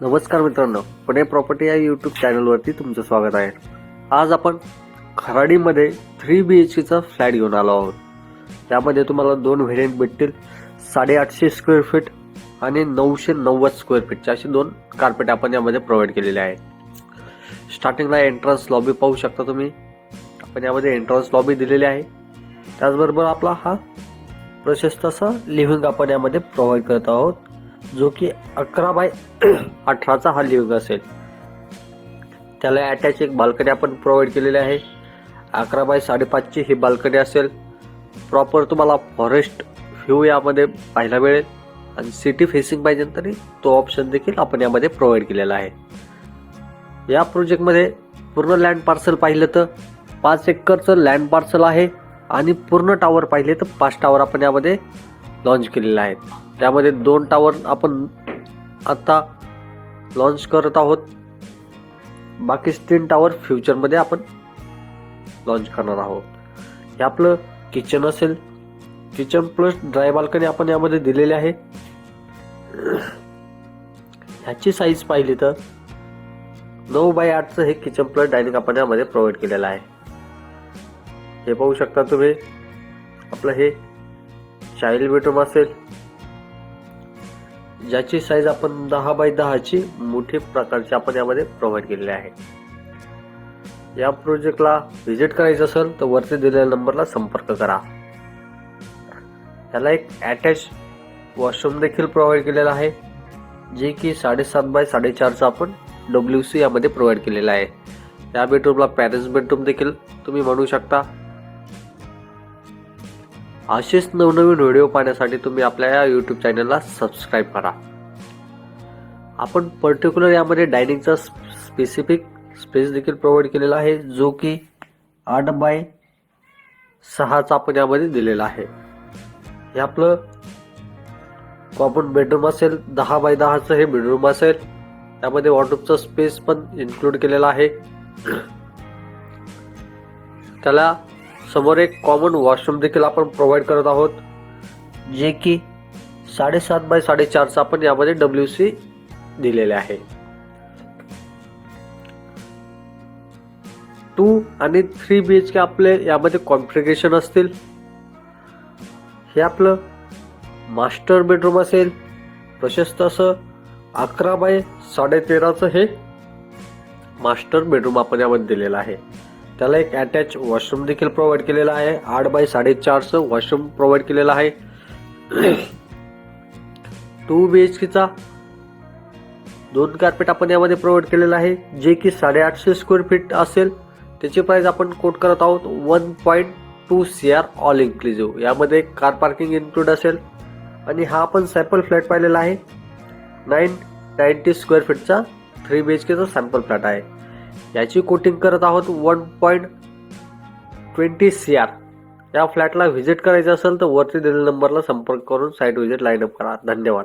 नमस्कार मित्रांनो पुणे प्रॉपर्टी या यूट्यूब चॅनलवरती तुमचं स्वागत आहे. आज आपण खराडीमध्ये थ्री बी एच केचा फ्लॅट घेऊन आलो आहोत. त्यामध्ये तुम्हाला दोन व्हेरियंट भेटतील साडेआठशे स्क्वेअर फीट आणि नऊशे नव्वद स्क्वेअर फीटचे असे दोन कार्पेट आपण यामध्ये प्रोव्हाइड केलेले आहे स्टार्टिंगला एंट्रन्स लॉबी पाहू शकता तुम्ही. आपण यामध्ये एंट्रन्स लॉबी दिलेली आहे. त्याचबरोबर आपला हा प्रशस्त असा लिव्हिंग आपण यामध्ये प्रोव्हाइड करत आहोत. जो की अकरा बाय अठराचा हा लिव्हिंग असेल. त्याला अटॅच एक बाल्कनी आपण प्रोव्हाइड केलेली आहे. अकरा बाय साडेपाचची ही बाल्कनी असेल. प्रॉपर तुम्हाला फॉरेस्ट व्ह्यू यामध्ये पाहायला मिळेल. आणि सिटी फेसिंग पाहिजे तरी तो ऑप्शन देखील आपण यामध्ये प्रोव्हाइड केलेला आहे. या प्रोजेक्टमध्ये पूर्ण लँड पार्सल पाहिलं तर पाच एकरचं लँड पार्सल आहे. आणि पूर्ण टावर पाहिले तर पाच टावर आपण यामध्ये लॉन्च केलेले आहेत त्यामध्ये दोन टावर आपण आता लॉन्च करत आहोत. बाकी तीन टावर फ्युचरमध्ये आपण लॉन्च करणार आहोत. हे आपलं किचन असेल. किचन प्लस ड्राय बाल्कनी आपण यामध्ये दिलेले आहे. ह्याची साईज पाहिली तर नऊ बाय आठचं हे किचन प्लस डायनिंग आपण यामध्ये प्रोव्हाइड केलेलं आहे. हे पाहू शकता तुम्ही. आपलं हे चाइल्ड बेडरूम असेल. ज्याची साईज आपण दहा बाय दहाची मोठी प्रकारची आपण यामध्ये प्रोव्हाइड केलेली आहे. या प्रोजेक्टला व्हिजिट करायचं असेल तर वरती दिलेल्या नंबरला संपर्क करा. याला एक अटॅच वॉशरूम देखील प्रोव्हाइड केलेला आहे जे की साडेसात बाय साडेचारचं आपण डब्ल्यू सी यामध्ये प्रोव्हाइड केलेलं आहे. या बेडरूमला पॅरेंट्स बेडरूम देखील तुम्ही म्हणू शकता. असेच नवनवीन व्हिडिओ पाहण्यासाठी तुम्ही आपल्या या यूट्यूब चॅनलला सबस्क्राईब करा. आपण पर्टिक्युलर यामध्ये डायनिंगचा स्पेसिफिक स्पेस देखील प्रोव्हाइड केलेला आहे जो की आठ बाय सहाचा आपण यामध्ये दिलेला आहे. हे आपलं कॉमन बेडरूम असेल दहा बाय दहाचं हे बेडरूम असेल. त्यामध्ये वॉर्डरूमचा स्पेस पण इन्क्लूड केलेला आहे. त्याला समोर एक कॉमन वॉशरूम देखील आपण प्रोव्हाइड करत आहोत जे की साडेसात बाय साडेचारचा आपण यामध्ये डब्ल्यू सी दिलेले आहे. टू आणि थ्री बी एच के आपले यामध्ये कॉन्फिगरेशन असतील. हे आपलं मास्टर बेडरूम असेल प्रशस्त असं अकरा बाय साडेतेराचं हे मास्टर बेडरूम आपण यामध्ये दिलेलं आहे. त्याला एक अटॅच वॉशरूम देखील प्रोव्हाइड केलेला आहे. आठ बाय साडेचारचं वॉशरूम प्रोव्हाइड केलेलं आहे. टू बी एच केचा दोन कार्पेट आपण यामध्ये प्रोव्हाइड केलेलं आहे. जे की साडेआठशे स्क्वेअर फीट असेल. त्याची प्राईस आपण कोट करत आहोत. One point two C R all inclusive यामध्ये कार पार्किंग इन्क्लूड असेल. आणि हा आपण सॅम्पल फ्लॅट पाहिलेला आहे. नाईन नाईन्टी स्क्वेअर फीटचा थ्री बी एच केचा सॅम्पल फ्लॅट आहे. याची कोटिंग करत आहोत one point twenty C R या फ्लॅटला व्हिजिट करायचं असेल तर वरती दिलेल्या नंबरला संपर्क करून साईट व्हिजिट लाईन अप करा. धन्यवाद.